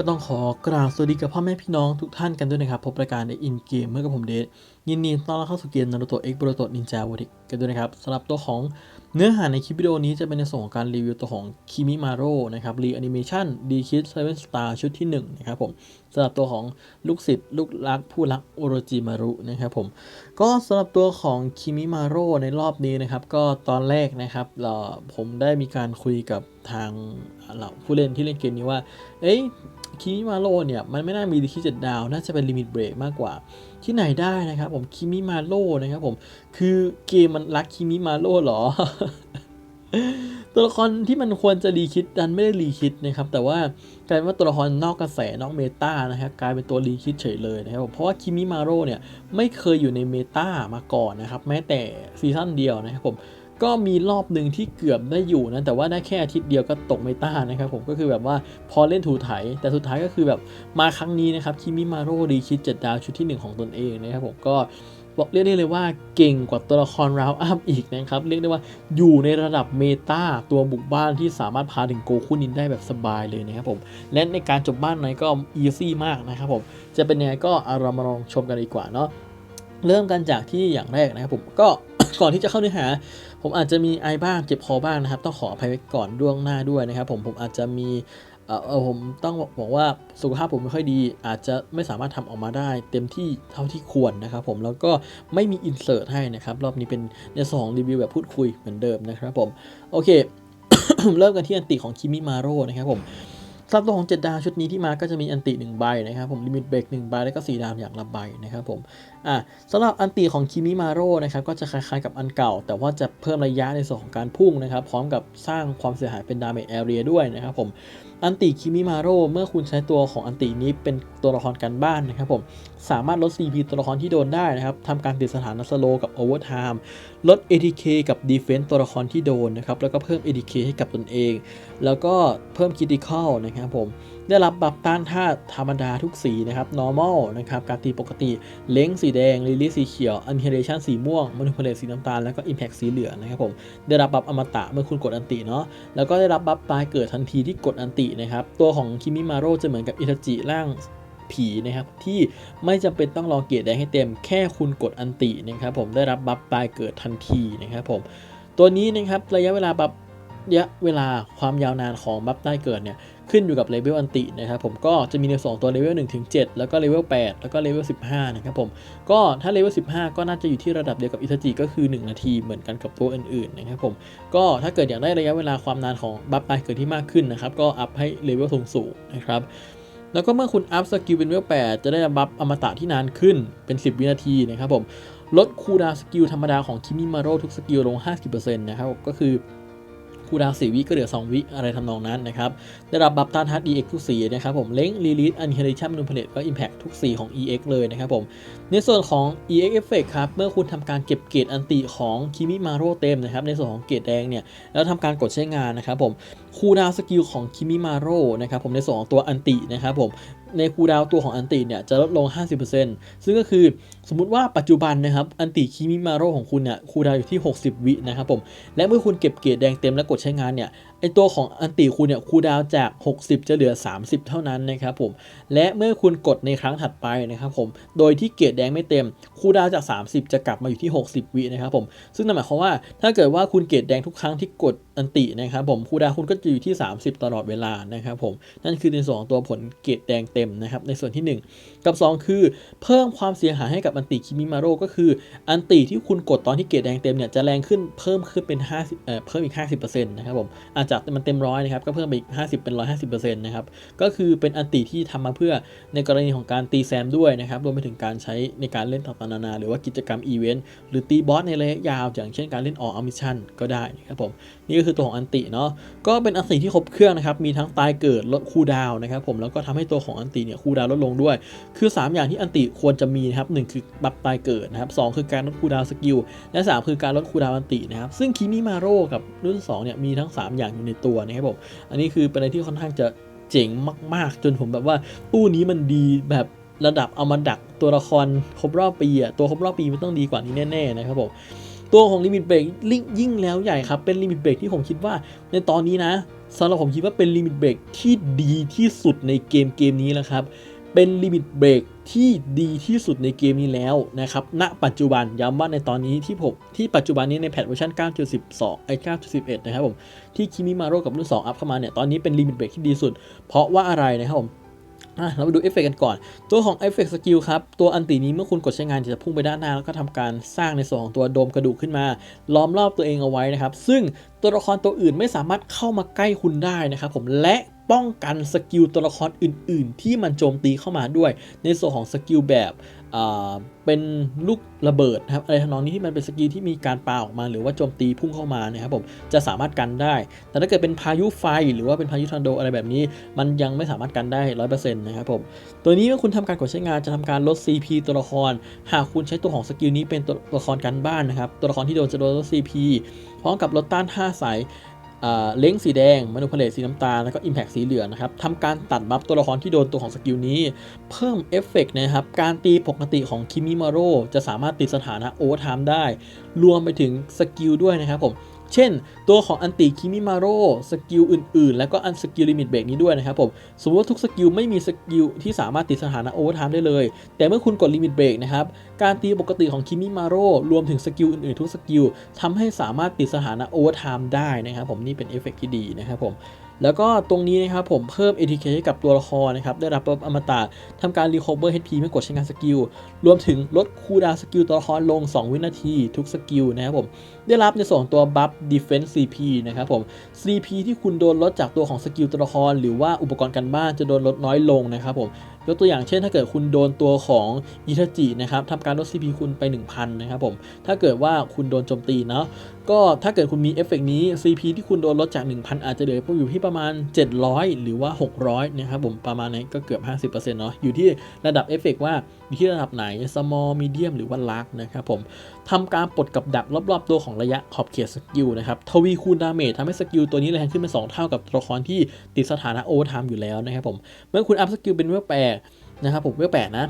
ก็ต้องขอกราบสวัสดีกับพ่อแม่พี่น้องทุกท่านกันด้วยนะครับ พบรายการในอินเกมเมื่อกับผมเดชยินดีต้อนรับเข้าสู่เกมนารูโตะเอ็กโบโรโตนินจาวอริก กันด้วยนะครับสำหรับตัวของเนื้อหาในคลิปวิดีโอนี้จะเป็นในส่วนของการรีวิวตัวของคิมิมาโร่นะครับรีแอนิเมชันดีคิดเซเว่นสตาร์ชุดที่ 1 นะครับผมสำหรับตัวของลูกศิษย์ลูกรักผู้รักโอโรจิมารุนะครับผมก็สำหรับตัวของคิมิมาโร่ในรอบนี้นะครับ ก็ตอนแรกนะครับเราผมได้มีการคุยกับทางเหล่าผู้เล่นที่เล่นเกมนี้ว่า เอ้ยคิมิมาโร่เนี่ย มันไม่น่ามีดีคิเจ็ดดาว น่าจะเป็นลิมิตเบรกมากกว่า ที่ไหนได้นะครับผมคิมิมาโร่นะครับผมคือเกมมันรักคิมิมาโร่เหรอ ตัวละครที่มันควรจะรีคิดดันไม่ได้รีคิดนะครับ แต่ว่ากลายเป็นว่าตัวละครนอกกระแสนอกเมตานะครับกลายเป็นตัวรีคิดเฉยเลยนะครับผมเพราะว่าคิมิมาโร่เนี่ยไม่เคยอยู่ในเมตามาก่อนนะครับ แม้แต่ซีซั่นเดียวนะครับผม ก็มีรอบหนึ่งที่เกือบได้อยู่นะแต่ว่าได้แค่อาทิตย์เดียวก็ตกเมตานะครับผมก็คือแบบว่าพอเล่นถูไถ แต่สุดท้ายก็คือแบบมาครั้งนี้นะครับคิมิมาโร่รีคิดเจ็ดดาวชุดที่ 1 ของตนเองนะครับผมก็บอกเรียกได้เลยว่าเก่งกว่าตัวละครราวอัพอีกนะครับ เรียกได้ว่าอยู่ในระดับเมตาตัวบุกบ้านที่สามารถพาถึงโกคุนินได้แบบสบายเลยนะครับผม และในการจบบ้านไหนก็อีซี่มากนะครับผม จะเป็นยังไงก็เรามาลองชมกันดีกว่าเนาะเริ่มกันจากที่อย่างแรกนะครับผมก็ก่อนที่จะเข้าเนื้อหา ผมอาจจะมีไอบ้างเจ็บคอบ้างนะครับ ต้องขออภัยไว้ก่อนล่วงหน้าด้วยนะครับ ผมผมอาจจะมีเออผมต้องบอกว่าสุขภาพผมไม่ค่อยดี อาจจะไม่สามารถทำออกมาได้ เต็มที่เท่าที่ควรนะครับผมแล้วก็ไม่มีอินเสิร์ตให้นะครับ รอบนี้เป็นในสองรีวิวแบบพูดคุยเหมือนเดิมนะครับผม โอเค เริ่มกันที่อันติของคิมิมาโร่นะครับผมสำหรับตัวของ7ดาวชุดนี้ที่มาก็จะมีอันติ1ใบนะครับผมลิมิตเบรก1ใบแล้วก็4ดาวอย่างละใบนะครับผมอะสำหรับอันติของคิมิมาโร่นะครับก็จะคล้ายๆกับอันเก่า แต่ว่าจะเพิ่มระยะในส่วนของการพุ่งนะครับ พร้อมกับสร้างความเสียหายเป็นดาเมจแอเรียด้วยนะครับผมอันติคิมิมาโร่เมื่อคุณใช้ตัวของอันตินี้เป็นตัวละครกันบ้านนะครับผมสามารถลด CP ตัวละครที่โดนได้นะครับทำการติดสถานะสโลกับโอเวอร์ไทม์ลด ATK กับ Defense ตัวละครที่โดนนะครับแล้วก็เพิ่ม ATK ให้กับตนเอง แล้วก็เพิ่ม Critical นะครับผม ได้รับบัฟต้านธาตุธรรมดาทุกสีนะครับ normal นะครับ การตีปกติ เล้งสีแดง ลิลี่สีเขียว annihilation สีม่วง manipulate สีน้ำตาล แล้วก็ impact สีเหลืองนะครับผม ได้รับบัฟอมตะเมื่อคุณกดอันติเนาะ แล้วก็ได้รับบัฟตายเกิดทันทีที่กดอันตินะครับ ตัวของคิมิมาโร่จะเหมือนกับอิทาจิร่างผีนะครับที่ไม่จำเป็นต้องรอเกียรติแดงให้เต็มแค่คุณกดอันตินะครับผมได้รับบัฟตายเกิดทันทีนะครับผมตัวนี้นะครับระยะเวลาบัฟระยะเวลาความยาวนานของบัฟใต้เกิดเนี่ย ขึ้นอยู่กับเลเวลอันตินะครับผมก็จะมีใน 2 ตัวเลเวล1ถึง7แล้วก็เลเวล8แล้วก็เลเวล15 นะครับผม ก็ถ้าเลเวล15 ก็น่าจะอยู่ที่ระดับเดียวกับอิทาจิก็คือ 1 นาทีเหมือนกันกับตัวอื่นๆนะครับผมก็ถ้าเกิดอยากได้ระยะเวลาความนานของบัฟตายเกิดที่มากขึ้นนะครับก็อัพให้เลเวลสูงๆนะครับแล้วก็เมื่อคุณอัพสกิลเป็นเลเวล8จะได้บัฟอมตะที่นานขึ้นเป็น 10 วินาทีนะครับผมลดคูดาวสกิลธรรมดาของคิมิมาโร่ทุกสกิลลง 50%นะครับก็คือ คูดาวสี่วิก็เหลือ 2 วิอะไรทำนองนั้นนะครับ ได้รับบัฟต้านทัด EX ทุกสีนะครับผม เล้งลีลิสอันเฮลิชัมนุนเพลตก็อิมแพคทุกสีของ EX เลยนะครับผม ในส่วนของ EX Effect ครับ เมื่อคุณทำการเก็บเกรดอันติของคิมิมาโร่เต็มนะครับ ในส่วนของเกรดแดงเนี่ย แล้วทำการกดใช้งานนะครับผมคูดาวสกิลของคิมิมาโร่นะครับผมในส่วนของตัวอันตินะครับผมในคูดาวตัวของอันติเนี่ยจะลดลง 50%ซึ่งก็คือสมมุติว่าปัจจุบันนะครับอันติคิมิมาโร่ของคุณเนี่ยคูดาวอยู่ที่ 60 วินะครับผมและเมื่อคุณเก็บเกรดแดงเต็มและกดใช้งานเนี่ย ไอตัวของอันติคุณเนี่ยคูดาวจาก 60 จะเหลือ 30 เท่านั้นนะครับผม และเมื่อคุณกดในครั้งถัดไปนะครับผม โดยที่เกรดแดงไม่เต็มคูดาวจาก 30 จะกลับมาอยู่ที่ 60 วินะครับผม ซึ่งนั่นหมายความว่าถ้าเกิดว่าคุณเกรดแดงทุกครั้งที่กดอันตินะครับผมคูดาวคุณก็จะอยู่ที่ 30 ตลอดเวลานะครับผม นั่นคือในส่วนของตัวผลเกรดแดงเต็มนะครับในส่วนที่ 1กับ 2 คือ เพิ่มความเสียหายให้กับอันติคิมิมาโร่ก็คือ อันติที่คุณกดตอนที่เกรดแดงเต็มเนี่ยจะแรงขึ้นเพิ่มขึ้นเป็น50เอ่อเพิ่มอีก 50%นะครับผมอาจจะมันเต็มร้อยนะครับก็เพิ่มไปอีก 50 เป็น 150%นะครับก็คือเป็นอันติที่ทำมาเพื่อในกรณีของการตีแซมด้วยนะครับรวมไปถึงการใช้ในการเล่นต่างๆนานาหรือว่ากิจกรรมอีเวนต์หรือตีบอสในระยะยาว อย่างเช่นการเล่นออ a มิชชั่นก็ได้นะครับผม นี่ก็คือตัวของอันติเนาะก็เป็นอันติที่ครบเครื่องนะครับมีทั้งตายเกิดลดคูดาวนะครับผมแล้วก็ทำให้ตัวของอันติเนี่ยคูดาวลดลงด้วย คือ 3 อย่างที่อันติควรจะมีนะครับหนึ่งคือบัฟตายเกิดนะครับสคือการลดคูดาวสกิลและ 3 คือการลดคูดาวอันตินะครับซึ่งคิมิมาโร่กับรุ่น2เนี่ยมีทั้ง 3 อย่างอยู่ในตัวนะครับผมอันนี้คือเป็นอะไรที่ค่อนข้างจะเจ๋งมาก ๆ จนผมแบบว่าตู้นี้มันดีแบบระดับเอามาดักตัวละครครบรอบปีอะตัวครบรอบปีมันต้องดีกว่านี้แน่ๆนะครับผม ตัวของลิมิตเบรกยิ่งแล้วใหญ่ครับ เป็นลิมิตเบรกที่ผมคิดว่า ในตอนนี้นะสำหรับผมคิดว่าเป็นลิมิตเบรกที่ดีที่สุดในเกมเกมนี้แล้วครับ เป็นลิมิตเบรกที่ดีที่สุดในเกมนี้แล้วนะครับ ณ ปัจจุบันย้ำว่าในตอนนี้ที่ผมที่ปัจจุบันนี้ในแพทเวอร์ชัน9.12ไอ้9.11 นะครับผม ที่คิมิมาโร่กับรุ่น 2 อัพเข้ามาเนี่ย ตอนนี้เป็นลิมิตเบรกที่ดีสุด เพราะว่าอะไรนะครับผม อะเราไปดูเอฟเฟกกันก่อน ตัวของเอฟเฟกสกิลครับ ตัวอันตีนี้เมื่อคุณกดใช้งานจะพุ่งไปด้านหน้า แล้วก็ทำการสร้างในส่วนของตัวโดมกระดูกขึ้นมา ล้อมรอบตัวเองเอาไว้นะครับ ซึ่งตัวละครตัวอื่นไม่สามารถเข้ามาใกล้คุณได้นะครับผมและป้องกันสกิลตัวละครอื่น ๆ ที่มันโจมตีเข้ามาด้วย ในส่วนของสกิลแบบ เป็นลูกระเบิดนะครับอะไรทำนองนี้ที่มันเป็นสกิลที่มีการปาออกมา หรือว่าโจมตีพุ่งเข้ามานะครับผมจะสามารถกันได้ แต่ถ้าเกิดเป็นพายุไฟหรือว่าเป็นพายุทอร์นาโดอะไรแบบนี้ มันยังไม่สามารถกันได้ร้อยเปอร์เซ็นต์นะครับผมตัวนี้เมื่อคุณทำการกดใช้งานจะทำการลด CP ตัวละคร หากคุณใช้ตัวของสกิลนี้เป็นตัวละครกันบ้านนะครับตัวละครที่โดนจะโดนลด CP พร้อมกับลดต้านท่าสาย เล้งสีแดงมนุพเลตสีน้ำตาล แล้วก็ Impact สีเหลืองนะครับทำการตัดบัฟตัวละครที่โดนตัวของสกิลนี้ เพิ่มเอฟเฟกต์นะครับ การตีปกติของคิมิมาโร่จะสามารถติดสถานะโอเวอร์ไทม์ได้ รวมไปถึงสกิลด้วยนะครับผม เช่น ตัวของอันติคิมิมาโร่สกิลอื่นๆ แล้วก็อันสกิลลิมิตเบรกนี้ด้วยนะครับผม สมมติว่าทุกสกิลไม่มีสกิลที่สามารถติดสถานะโอเวอร์ไทม์ได้เลย แต่เมื่อคุณกดลิมิตเบรกนะครับ การตีปกติของคิมิมาโร่รวมถึงสกิลอื่นๆ ทุกสกิลทำให้สามารถติดสถานะโอเวอร์ไทม์ได้นะครับผมนี่เป็นเอฟเฟกต์ที่ดีนะครับผม แล้วก็ตรงนี้นะครับผมเพิ่ม ATK ให้กับตัวละครนะครับได้รับบัฟอมตะทำการ Recover HP เมื่อกดใช้งานสกิล รวมถึงลดคูลดาวสกิลตัวละครลง 2 วินาทีทุกสกิลนะครับผมได้รับในส่วนตัวบัฟ Defense CP นะครับผม CP ที่คุณโดนลดจากตัวของสกิลตัวละคร หรือว่าอุปกรณ์กันบ้านจะโดนลดน้อยลงนะครับผม ยกตัวอย่างเช่น ถ้าเกิดคุณโดนตัวของอิทาจินะครับทำการลด CP คุณไป 1000 นะครับผมถ้าเกิดว่าคุณโดนโจมตีเนาะก็ถ้าเกิดคุณมีเอฟเฟกต์นี้ CP ที่คุณโดนลดจาก 1,000 อาจจะเหลืออยู่ที่ประมาณ 700 หรือว่า 600 นะครับผมประมาณนี้ก็เกือบ 50%เนาะอยู่ที่ระดับเอฟเฟกต์ว่าอยู่ที่ระดับไหน small medium หรือว่า large นะครับผมทำการปลดกับดักรอบๆ ตัวของระยะขอบเขตสกิลนะครับทวีคูณดาเมจทำให้สกิลตัวนี้แรงขึ้นเป็น2เท่ากับตัวละครที่ติดสถานะโอเวอร์ไทม์อยู่แล้วนะครับผมเมื่อคุณอัพสกิลเป็นเวลแปด นะครับผมเวลแปดนะ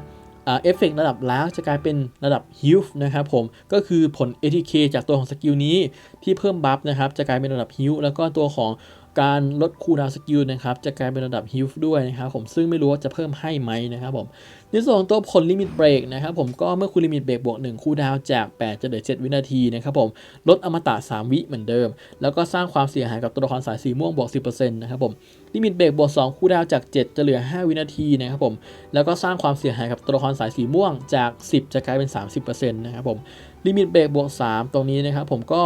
เอฟเฟกต์ระดับล้างจะกลายเป็นระดับฮิลฟ์นะครับผมก็คือผล ATK จากตัวของสกิลนี้ที่เพิ่มบัฟนะครับจะกลายเป็นระดับฮิลแล้วก็ตัวของ การลดคูลดาวสกิลนะครับจะกลายเป็นระดับฮิลฟ์ด้วยนะครับผมซึ่งไม่รู้ว่าจะเพิ่มให้ไหมนะครับผมในส่วนของตัวผลลิมิตเบรกนะครับผมก็เมื่อคุณลิมิตเบรกบวก1คูลดาวจาก 8 จะเหลือ 7 วินาทีนะครับผมลดอมตะ 3 วิเหมือนเดิม แล้วก็สร้างความเสียหายกับตัวละครสายสีม่วงบวก 10%นะครับผมลิมิตเบรกบวก2คูลดาวจาก 7 จะเหลือ 5 วินาทีนะครับผมแล้วก็สร้างความเสียหายกับตัวละครสายสีม่วงจาก 10 จะกลายเป็น 30%นะครับผมลิมิตเบรกบวก 3 ตรงนี้นะครับผมก็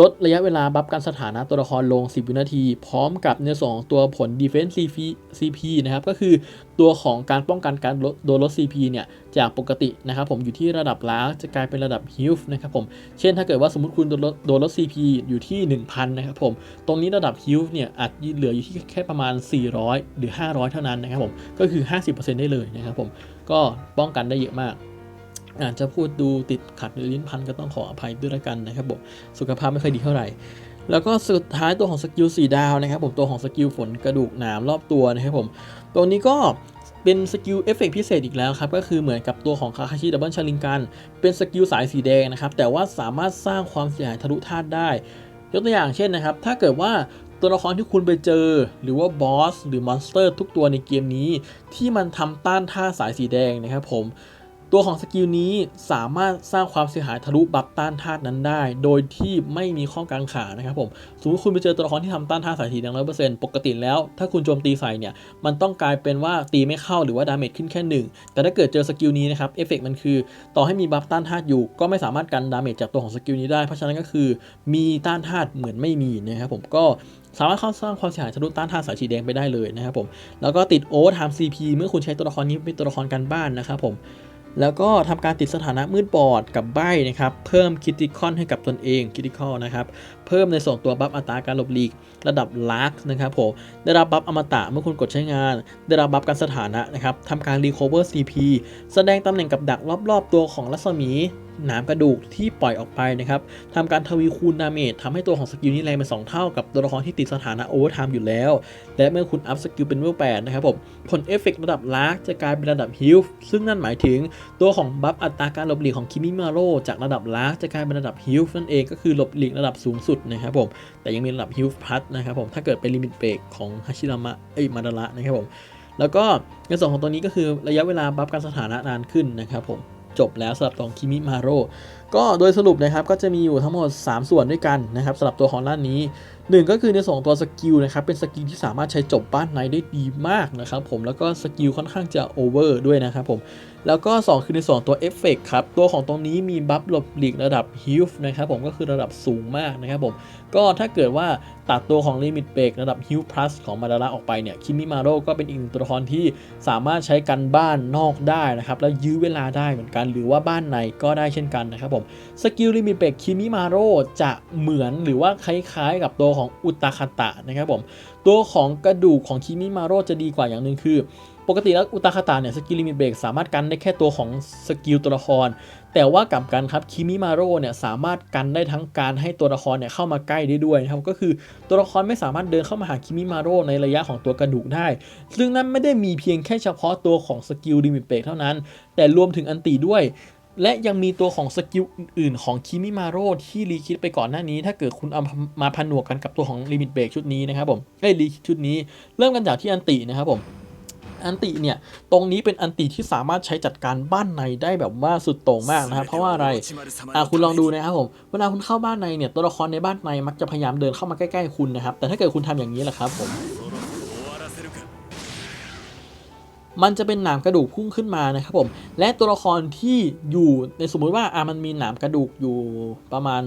ลดระยะเวลาบัฟการสถานะตัวละครลง 10 วินาที พร้อมกับในส่วนของตัวผล Defense CP CP นะครับ ก็คือตัวของการป้องกันการลดโดนลด CP เนี่ย จากปกตินะครับผมอยู่ที่ระดับล้างจะกลายเป็นระดับ Health นะครับผม เช่นถ้าเกิดว่าสมมติคุณโดนลดโดนลด CP อยู่ที่ 1000 นะครับผม ตรงนี้ระดับ Health เนี่ยอาจเหลืออยู่ที่แค่ประมาณ 400 หรือ 500 เท่านั้นนะครับผม ก็คือ 50%ได้เลยนะครับผม ก็ป้องกันได้เยอะมาก อาจจะพูดดูติดขัดหรือลิ้นพันก็ต้องขออภัยด้วยละกันนะครับผมสุขภาพไม่ค่อยดีเท่าไหร่ แล้วก็สุดท้ายตัวของสกิล4ดาวนะครับผมตัวของสกิลฝนกระดูกหนามรอบตัวนะครับผมตัวนี้ก็เป็นสกิลเอฟเฟกพิเศษอีกแล้วครับ ก็คือเหมือนกับตัวของคาคาชิดับเบิลชาริงกัน เป็นสกิลสายสีแดงนะครับ แต่ว่าสามารถสร้างความเสียหายทะลุธาตุได้ ยกตัวอย่างเช่นนะครับ ถ้าเกิดว่าตัวละครที่คุณไปเจอ หรือว่าบอสหรือมอนสเตอร์ทุกตัวในเกมนี้ ที่มันทำต้านท่าสายสีแดงนะครับผม ตัวของสกิลนี้สามารถสร้างความเสียหายทะลุบัฟต้านธาตุนั้นได้ โดยที่ไม่มีข้อกังขานะครับผมสมมติคุณไปเจอตัวละครที่ทำต้านธาตุสายสีแดงร้อยเปอร์เซ็นต์ปกติแล้ว ถ้าคุณโจมตีใส่เนี่ย มันต้องกลายเป็นว่าตีไม่เข้าหรือว่าดาเมจขึ้นแค่หนึ่งแต่ถ้าเกิดเจอสกิลนี้นะครับเอฟเฟกมันคือ ต่อให้มีบัฟต้านธาตุอยู่ ก็ไม่สามารถกันดาเมจจากตัวของสกิลนี้ได้ เพราะฉะนั้นก็คือมีต้านธาตุเหมือนไม่มีนะครับผมก็สามารถเข้าสร้างความเสียหายทะลุต้านธาตุสายสีแดงไปได้เลยนะครับผม แล้วก็ติดโอเวอร์ไทม์ซีพีเมื่อคุณใช้ตัวละครนี้เป็นตัวละครกันบ้านนะครับผม แล้วก็ทำการติดสถานะมืดบอดกับใบนะครับ เพิ่มคิติคอนให้กับตนเองคิติคอนนะครับ เพิ่มในส่วนตัวบัฟอัตราการหลบหลีกระดับลักนะครับผม ได้รับบัฟอมตะเมื่อคุณกดใช้งาน ได้รับบัฟการสถานะนะครับทำการรีคอเวอร์ซีแสดงตำแหน่งกับดักรอบๆตัวของรัศมี หนามกระดูกที่ปล่อยออกไปนะครับทำการทวีคูณดาเมจทำให้ตัวของสกิลนี้แรงเป็น2เท่ากับตัวละครที่ติดสถานะโอเวอร์ไทม์อยู่แล้ว และเมื่อคุณอัพสกิลเป็นเวล8นะครับผมผลเอฟเฟกต์ระดับลากจะกลายเป็นระดับฮิลซึ่งนั่นหมายถึงตัวของบัฟอัตราการหลบหลีกของคิมิมาโร่จากระดับลากจะกลายเป็นระดับฮิลนั่นเองก็คือหลบหลีกระดับสูงสุดนะครับผมแต่ยังมีระดับฮิลพัทนะครับผมถ้าเกิดเป็นลิมิตเบรกของฮาชิรามะเอ้ยมาดาระนะครับผมแล้วก็ในส่วนของตัวนี้ก็คือระยะเวลาบัฟการสถานะนานขึ้นนะครับผม จบแล้วสำหรับตองคิมิมาโร่ก็โดยสรุปนะครับก็จะมีอยู่ทั้งหมด 3 ส่วนด้วยกันนะครับสำหรับตัวของด้านนี้ 1ก็คือในส่วนของตัวสกิลนะครับเป็นสกิลที่สามารถใช้จบบ้านในได้ดีมากนะครับผมแล้วก็สกิลค่อนข้างจะโอเวอร์ด้วยนะครับผมแล้วก็ 2 คือในส่วนของตัวเอฟเฟกครับตัวของตรงนี้มีบัฟหลบหลีกระดับฮิฟ์นะครับผมก็คือระดับสูงมากนะครับผมก็ถ้าเกิดว่าตัดตัวของลิมิตเบรกระดับฮิ l พลัสของมาดาระออกไปเนี่ยคิมิมาโร่ก็เป็นอีกหนึ่งตัวละครที่สามารถใช้กันบ้านนอกได้นะครับแล้วยื้อเวลาได้เหมือนกัน หรือว่าบ้านในก็ได้เช่นกันนะครับผมสกิลลิมิตเบรกคิมิมาโร่จะเหมือนหรือว่าคล้ายๆ กับตัวของอุตาคาตะนะครับผมตัวของกระดูกของคิมิมาโร่จะดีกว่าอย่างหนึ่งคือ ปกติแล้วอุตาคาตะเนี่ยสกิลลิมิตเบรกสามารถกันได้แค่ตัวของสกิลตัวละคร แต่ว่ากลับกันครับคิมิมาโร่เนี่ยสามารถกันได้ทั้งการให้ตัวละครเนี่ยเข้ามาใกล้ได้ด้วยนะครับก็คือตัวละครไม่สามารถเดินเข้ามาหาคิมิมาโร่ในระยะของตัวกระดูกได้ ซึ่งนั่นไม่ได้มีเพียงแค่เฉพาะตัวของสกิลลิมิตเบรกเท่านั้น แต่รวมถึงอันติด้วย และยังมีตัวของสกิลอื่นๆ ของคิมิมาโร่ที่รีคิดไปก่อนหน้านี้ ถ้าเกิดคุณเอามาผนวกกันกับตัวของลิมิตเบรกชุดนี้นะครับผมเอ้ยรีคิดชุดนี้เริ่มกันจากที่อันตินะครับผมอันติเนี่ยตรงนี้เป็นอันติที่สามารถใช้จัดการบ้านในได้แบบว่าสุดโต่งมากนะครับเพราะว่าอะไรอะคุณลองดูนะครับผมเวลาคุณเข้าบ้านในเนี่ยตัวละครในบ้านในมักจะพยายามเดินเข้ามาใกล้ๆคุณนะครับแต่ถ้าเกิดคุณทำอย่างนี้แหละครับผม มันจะเป็นหนามกระดูกพุ่งขึ้นมานะครับผม และตัวละครที่อยู่ในสมมุติว่าอะมันมีหนามกระดูกอยู่ประมาณ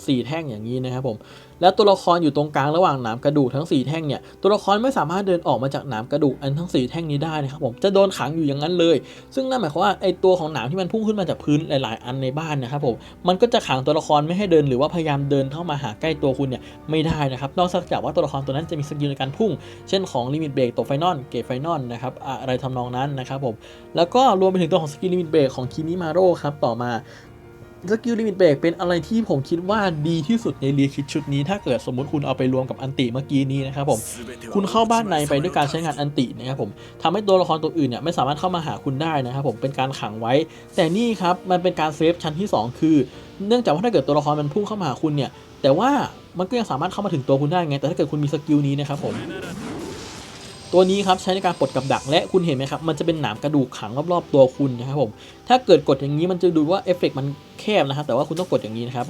4 แท่งอย่างนี้นะครับผมแล้วตัวละครอยู่ตรงกลางระหว่างหนามกระดูกทั้ง 4 แท่งเนี่ยตัวละครไม่สามารถเดินออกมาจากหนามกระดูกอันทั้ง 4 แท่งนี้ได้นะครับผมจะโดนขังอยู่อย่างนั้นเลย ซึ่งนั่นหมายความว่าไอตัวของหนามที่มันพุ่งขึ้นมาจากพื้นหลาย ๆ อันในบ้านนะครับผมมันก็จะขังตัวละครไม่ให้เดินหรือว่าพยายามเดินเข้ามาหาใกล้ตัวคุณเนี่ยไม่ได้นะครับนอกจากว่าตัวละครตัวนั้นจะมีสกิลในการพุ่ง เช่นของลิมิตเบรกตกไฟนอลเกตไฟนอลนะครับอะไรทำนองนั้นนะครับผมแล้วก็รวมไปถึงตัวของสกิลลิมิตเบรกของคิมิมาโร่ครับต่อมา สกิลลิมิตเบรกเป็นอะไรที่ผมคิดว่าดีที่สุดในเรียคิดชุดนี้ ถ้าเกิดสมมติคุณเอาไปรวมกับอันติเมื่อกี้นี้นะครับผม คุณเข้าบ้านในไปด้วยการใช้งานอันตินะครับผมทำให้ตัวละครตัวอื่นเนี่ยไม่สามารถเข้ามาหาคุณได้นะครับผมเป็นการขังไว้ แต่นี่ครับมันเป็นการเซฟชั้นที่ 2 คือ เนื่องจากว่าถ้าเกิดตัวละครมันพุ่งเข้ามาหาคุณเนี่ยแต่ว่ามันก็ยังสามารถเข้ามาถึงตัวคุณได้ไง แต่ถ้าเกิดคุณมีสกิลนี้นะครับผม ตัวนี้ครับใช้ในการปลดกับดักและคุณเห็นไหมครับมันจะเป็นหนามกระดูกขังรอบๆตัวคุณนะครับผมถ้าเกิดกดอย่างนี้มันจะดูว่าเอฟเฟกต์มันแคบนะครับแต่ว่าคุณต้องกดอย่างนี้นะครับ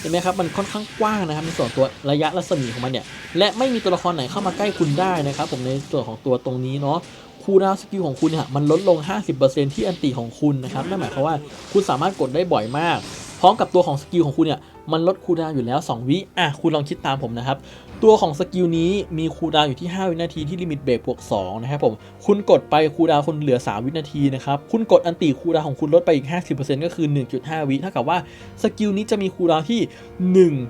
เห็นไหมครับมันค่อนข้างกว้างนะครับในส่วนตัวระยะรัศมีของมันเนี่ยและไม่มีตัวละครไหนเข้ามาใกล้คุณได้นะครับผมในส่วนของตัวตรงนี้เนาะคูลดาวสกิลของคุณเนี่ยมันลดลง 50%ที่อันติของคุณนะครับนั่นหมายความว่าคุณสามารถกดได้บ่อยมาก พร้อมกับตัวของสกิลของคุณเนี่ย มันลดคูลดาวน์อยู่แล้ว 2 วิอะคุณลองคิดตามผมนะครับ ตัวของสกิลนี้มีคูลดาวน์อยู่ที่ 5 วินาทีที่ลิมิตเบรกบวก2นะครับผมคุณกดไปคูลดาวน์คุณเหลือ 3 วินาทีนะครับคุณกดอันติคูลดาวน์ของคุณลดไปอีก 50%ก็คือ 1.5 วิเท่ากับว่าสกิลนี้จะมีคูลดาวน์ที่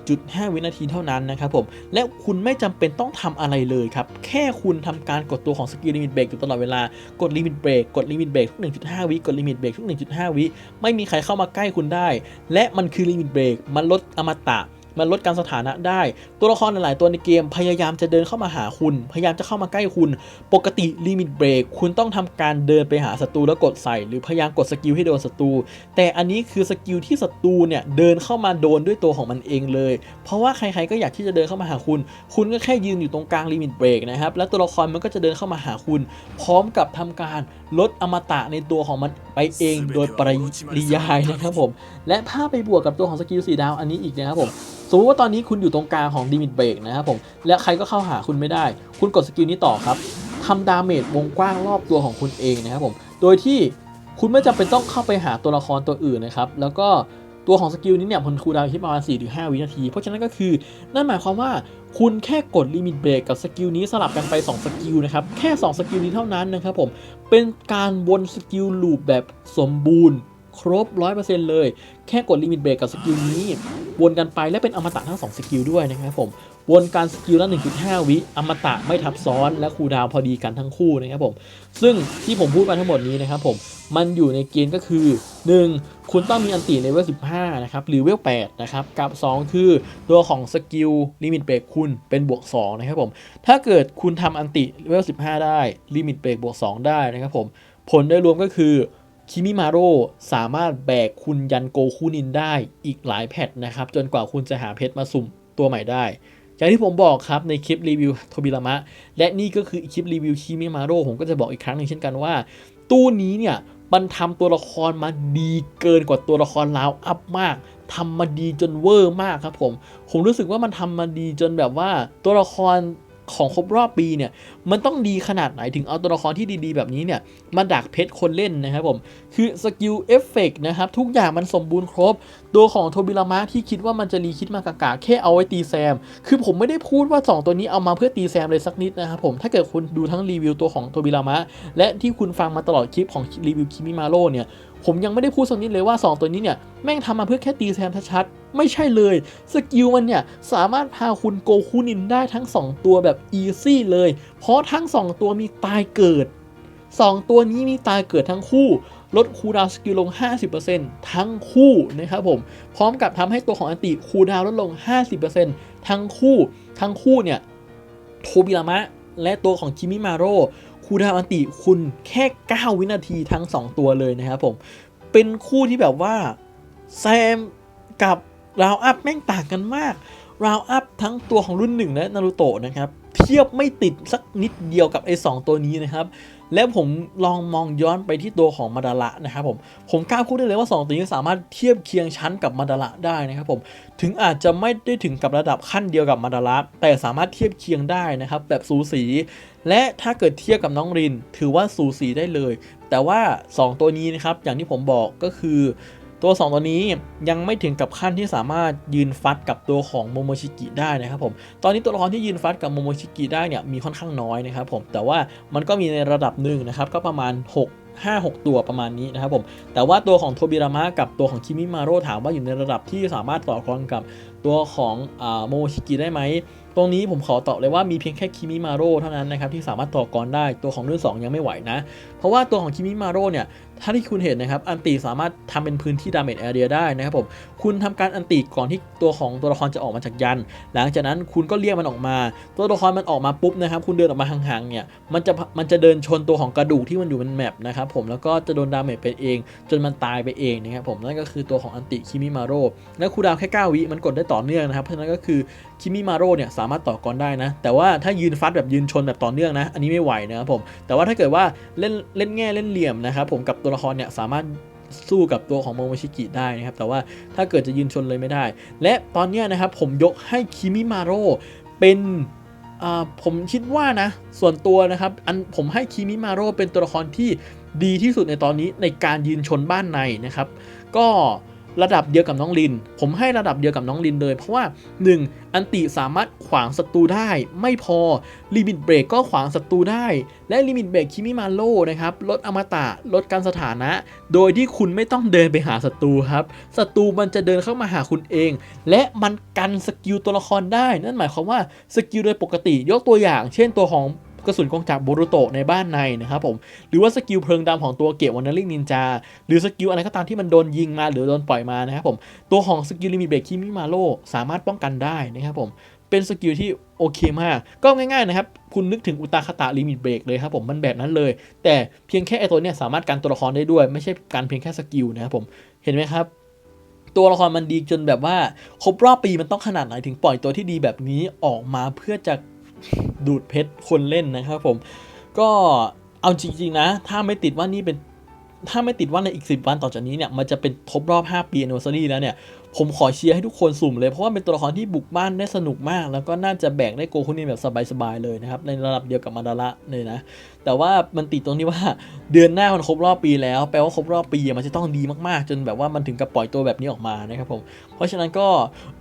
1.5 วินาทีเท่านั้นนะครับผมและคุณไม่จำเป็นต้องทำอะไรเลยครับแค่คุณทำการกดตัวของสกิลลิมิตเบรกอยู่ตลอดเวลากดลิมิตเบรกกดลิมิตเบรกทุก 1.5 วิกดลิมิตเบรกทุก 1.5 วิไม่มีใครเข้ามาใกล้คุณได้ และมันคือลิมิตเบรกมันลดอมตะมันลดการสถานะได้ ตัวละครหลายตัวในเกมพยายามจะเดินเข้ามาหาคุณ พยายามจะเข้ามาใกล้คุณ ปกติลิมิตเบรกคุณต้องทำการเดินไปหาศัตรูแล้วกดใส่ หรือพยายามกดสกิลให้โดนศัตรู แต่อันนี้คือสกิลที่ศัตรูเนี่ยเดินเข้ามาโดนด้วยตัวของมันเองเลย เพราะว่าใครๆก็อยากที่จะเดินเข้ามาหาคุณ คุณก็แค่ยืนอยู่ตรงกลางลิมิตเบรกนะครับ แล้วตัวละครมันก็จะเดินเข้ามาหาคุณ พร้อมกับทำการลดอมตะในตัวของมันไปเองโดยปริยายนะครับผม และถ้าไปบวกกับตัวของสกิลสีดาวอันนี้อีกนะครับผมสมมติว่าตอนนี้คุณอยู่ตรงกลางของดีมิทเบรกนะครับผม และใครก็เข้าหาคุณไม่ได้ คุณกดสกิลนี้ต่อครับทำดาเมจวงกว้างรอบตัวของคุณเองนะครับผม โดยที่คุณไม่จำเป็นต้องเข้าไปหาตัวละครตัวอื่นนะครับ แล้วก็ ตัวของสกิลนี้เนี่ยผลคูลดาวน์ที่ประมาณ4-5วินาที เพราะฉะนั้นก็คือ นั่นหมายความว่าคุณแค่กดลิมิตเบรกกับสกิลนี้สลับกันไป 2 สกิลนะครับ แค่ 2 สกิลนี้เท่านั้นนะครับผม เป็นการวนสกิลลูปแบบสมบูรณ์ ครบ 100%เลย แค่กดลิมิตเบรกกับสกิลนี้ วนกันไปและเป็นอมตะทั้ง 2 สกิลด้วยนะครับผม วนการสกิลละ1.5 วิอมตะไม่ทับซ้อนและคูดาวพอดีกันทั้งคู่นะครับผม ซึ่งที่ผมพูดมาทั้งหมดนี้นะครับผม มันอยู่ในเกณฑ์ก็คือ 1. คุณต้องมีอันติเลเวล 15 นะครับ หรือเวล 8 นะครับ กับ 2 คือตัวของสกิลลิมิตเบรกคุณเป็นบวก 2 นะครับผม ถ้าเกิดคุณทำอันติเลเวล 15 ได้ลิมิตเบรกบวก 2 ได้นะครับผม ผลโดยรวมก็คือ คิมิมาโร่สามารถแบกคุณยันโกคุนินได้อีกหลายแพทนะครับ จนกว่าคุณจะหาเพชรมาสุ่มตัวใหม่ได้อย่างที่ผมบอกครับในคลิปรีวิวโทบิรามะ และนี่ก็คือคลิปรีวิวคิมิมาโร่ผมก็จะบอกอีกครั้งหนึ่งเช่นกันว่า ตู้นี้เนี่ยมันทำตัวละครมาดีเกินกว่าตัวละครลาวอัพมากทำมาดีจนเวอร์มากครับผม ผมรู้สึกว่ามันทำมาดีจนแบบว่าตัวละคร ของครบรอบปีเนี่ยมันต้องดีขนาดไหนถึงเอาตัวละครที่ดีๆ แบบนี้เนี่ยมาดักเพชรคนเล่นนะครับผม คือสกิลเอฟเฟกนะครับทุกอย่างมันสมบูรณ์ครบ ตัวของโทบิรามะที่คิดว่ามันจะรีคิดมากากาแค่เอาไว้ตีแซม คือผมไม่ได้พูดว่า 2 ตัวนี้เอามาเพื่อตีแซมเลยสักนิดนะครับผมถ้าเกิดคุณดูทั้งรีวิวตัวของโทบิรามะและที่คุณฟังมาตลอดคลิปของรีวิวคิมิมาโร่เนี่ย ผมยังไม่ได้พูดสักนิดเลยว่า 2 ตัวนี้เนี่ยแม่งทำมาเพื่อแค่ตีแซมชัดๆไม่ใช่เลย สกิลมันเนี่ย สามารถพาคุณโกคุนินได้ทั้ง 2 ตัวแบบอีซี่เลย เพราะทั้ง 2 ตัวมีตายเกิด 2 ตัวนี้มีตายเกิดทั้งคู่ ลดคูดาวสกิลลง 50%ทั้งคู่นะครับผม พร้อมกับทำให้ตัวของอันติคูดาวลดลง 50%ทั้งคู่ ทั้งคู่เนี่ยโทบิรามะและตัวของคิมิมาโร่ คูดาวอันติคุณแค่ 9 วินาทีทั้ง 2 ตัวเลยนะครับผม เป็นคู่ที่แบบว่า แซมกับราวอัพแม่งต่างกันมากราวอัพทั้งตัวของรุ่นหนึ่งและนารูโตะนะครับ เทียบไม่ติดสักนิดเดียวกับไอ้สตัวนี้นะครับ แล้วผมลองมองย้อนไปที่ตัวของมาดาระนะครับผม ผมกล้าพูดได้เลยว่า 2 ตัวนี้สามารถเทียบเคียงชั้นกับมาดาระได้นะครับผม ถึงอาจจะไม่ได้ถึงกับระดับขั้นเดียวกับมาดาระแต่สามารถเทียบเคียงได้นะครับ แบบสูสี และถ้าเกิดเทียบกับน้องริน ถือว่าสูสีได้เลย แต่ว่า 2 ตัวนี้นะครับ อย่างที่ผมบอกก็คือ ตัว 2 ตัวนี้ยังไม่ถึงกับขั้นที่สามารถยืนฟัดกับตัวของโมโมชิกิได้นะครับผมตอนนี้ตัวละครที่ยืนฟัดกับโมโมชิกิได้เนี่ยมีค่อนข้างน้อยนะครับผมแต่ว่ามันก็มีในระดับหนึ่งนะครับก็ประมาณ 6 5 6 ตัวประมาณนี้นะครับผม แต่ว่าตัวของโทบิรามะกับตัวของคิมิมาโร่ถามว่าอยู่ในระดับที่สามารถต่อกรกับตัวของโมโมชิกิได้ไหม ตรงนี้ผมขอตอบเลยว่ามีเพียงแค่คิมิมาโร่เท่านั้นนะครับที่สามารถต่อกรได้ ตัวของรุ่น2ยังไม่ไหวนะ เพราะว่าตัวของคิมิมาโร่เนี่ย ถ้าที่คุณเห็นนะครับ อันติสามารถทำเป็นพื้นที่ดาเมจแอเรียได้นะครับผม คุณทำการอันติก่อนที่ตัวของตัวละครจะออกมาจากยัน หลังจากนั้นคุณก็เรียกมันออกมา ตัวละครมันออกมาปุ๊บนะครับ คุณเดินออกมาห่างๆเนี่ย มันจะมันจะเดินชนตัวของกระดูกที่มันอยู่บนแมปนะครับผม แล้วก็จะโดนดาเมจไปเอง จนมันตายไปเองนะครับผม นั่นก็คือตัวของอันติคิมิมาโร่และคูดาวแค่9วิมันกดได้ต่อเนื่องนะครับ เพราะฉะนั้นก็คือคิมิมาโร่เนี่ยสามารถต่อกรได้นะ แต่ว่าถ้ายืนฟัดแบบยืนชนแบบต่อเนื่องนะ อันนี้ไม่ไหวนะครับผม แต่ว่าถ้าเกิดว่าเล่นเล่นแง่เล่นเหลี่ยมนะครับผมกับตัวละครเนี่ยสามารถสู้กับตัวของโมโมชิกิได้นะครับ แต่ว่าถ้าเกิดจะยืนชนเลยไม่ได้ และตอนนี้นะครับผมยกให้คิมิมาโร่เป็นอ่าผมคิดว่านะส่วนตัวนะครับอันผมให้คิมิมาโร่เป็นตัวละครที่ดีที่สุดในตอนนี้ในการยืนชนบ้านในนะครับ ก็ ระดับเดียวกับน้องลิน ผมให้ระดับเดียวกับน้องลินเลย เพราะว่า 1. อันติสามารถขวางศัตรูได้ ไม่พอลิมิตเบรกก็ขวางศัตรูได้ และลิมิตเบรกคิมิมาโร่นะครับลดอมตะลดการสถานะ โดยที่คุณไม่ต้องเดินไปหาศัตรูครับศัตรูมันจะเดินเข้ามาหาคุณเอง และมันกันสกิลตัวละครได้ นั่นหมายความว่าสกิลโดยปกติยกตัวอย่าง เช่นตัวของ กระสุนกองจากโบรุโตะในบ้านในนะครับผม หรือว่าสกิลเพลิงดำของตัวเกะวันนาริงนินจา หรือสกิลอะไรก็ตามที่มันโดนยิงมาหรือโดนปล่อยมานะครับผม ตัวของสกิลลิมิเบรกคิมิมาโรสามารถป้องกันได้นะครับผม เป็นสกิลที่โอเคมาก ก็ง่ายๆนะครับ คุณนึกถึงอุตาคตะลิมิตเบรกเลยครับผม มันแบบนั้นเลย แต่เพียงแค่ไอตัวเนี้ยสามารถกันตัวละครได้ด้วย ไม่ใช่การเพียงแค่สกิลนะครับผม เห็นไหมครับตัวละครมันดีจนแบบว่า ครบรอบปีมันต้องขนาดไหนถึงปล่อยตัวที่ดีแบบนี้ออกมาเพื่อจะ ดูดเพชรคนเล่นนะครับผม ก็เอาจริงๆนะ ถ้าไม่ติดว่านี่เป็นถ้าไม่ติดว่าในอีก 10 วันต่อจากนี้เนี่ย มันจะเป็นครบรอบ 5 ปี anniversary แล้วเนี่ย ผมขอเชียร์ให้ทุกคนสุ่มเลย เพราะว่าเป็นตัวละครที่บุกบ้านได้สนุกมาก แล้วก็น่าจะแบกได้โกคุนินแบบสบายๆเลยนะครับ ในระดับเดียวกับมาดาระเลยนะ แต่ว่ามันติดตรงที่ว่าเดือนหน้ามันครบรอบปีแล้ว แปลว่าครบรอบปีมันจะต้องดีมากๆ จนแบบว่ามันถึงกับปล่อยตัวแบบนี้ออกมานะครับผม เพราะฉะนั้นก็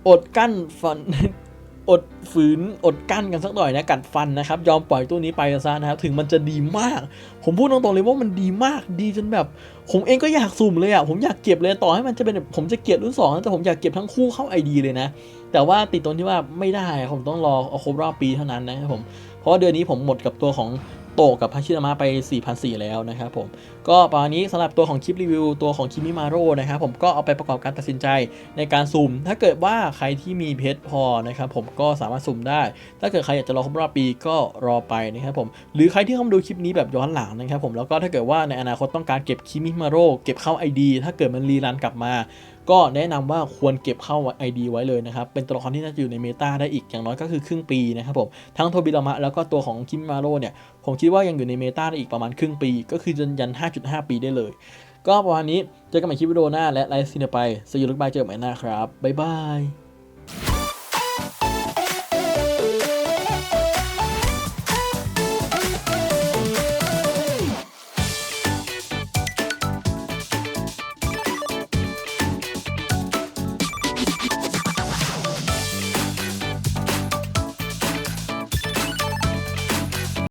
อดกั้นฝัน อดฝืนอดกั้นกันสักหน่อยนะกัดฟันนะครับ ยอมปล่อยตัวนี้ไปซะนะครับถึงมันจะดีมาก ผมพูดตรงๆเลยว่ามันดีมากดีจนแบบ ผมเองก็อยากสุ่มเลยอะผมอยากเก็บเลยต่อให้มันจะเป็นผมจะเก็บรุ่นสองแต่ผมอยากเก็บทั้งคู่เข้าไอดีเลยนะ แต่ว่าติดตรงที่ว่าไม่ได้ผมต้องรอเอาครบรอบปีเท่านั้นนะครับผมเพราะว่าเดือนนี้ผมหมดกับตัวของ โตะกับพาชิรามะไป 4,400 แล้วนะครับผม ก็ประมาณนี้สำหรับตัวของคลิปรีวิว ตัวของคิมิมาโร่นะครับผมก็เอาไปประกอบการตัดสินใจในการสุ่ม ถ้าเกิดว่าใครที่มีเพชรพอนะครับผมก็สามารถสุ่มได้ ถ้าเกิดใครอยากจะรอครบรอบปีก็รอไปนะครับผม หรือใครที่เข้ามาดูคลิปนี้แบบย้อนหลังนะครับผมแล้วก็ถ้าเกิดว่าในอนาคตต้องการเก็บคิมิมาโร่เก็บเข้า ID ถ้าเกิดมันรีรันกลับมา ก็แนะนำว่าควรเก็บเข้า ID ไว้เลยนะครับ เป็นตัวละครที่น่าจะอยู่ในเมตาได้อีกอย่างน้อยก็คือครึ่งปีนะครับผม ทั้งโทบิรามะแล้วก็ตัวของคิมมาโร่เนี่ย ผมคิดว่ายังอยู่ในเมตาได้อีกประมาณครึ่งปี ก็คือจนยัน 5.5 ปีได้เลย ก็ประมาณนี้ เจอกันใหม่คลิปวิดีโอหน้าและไลฟ์ซีนไปสยุลุกบายเจอกันใหม่หน้าครับ บ๊ายบาย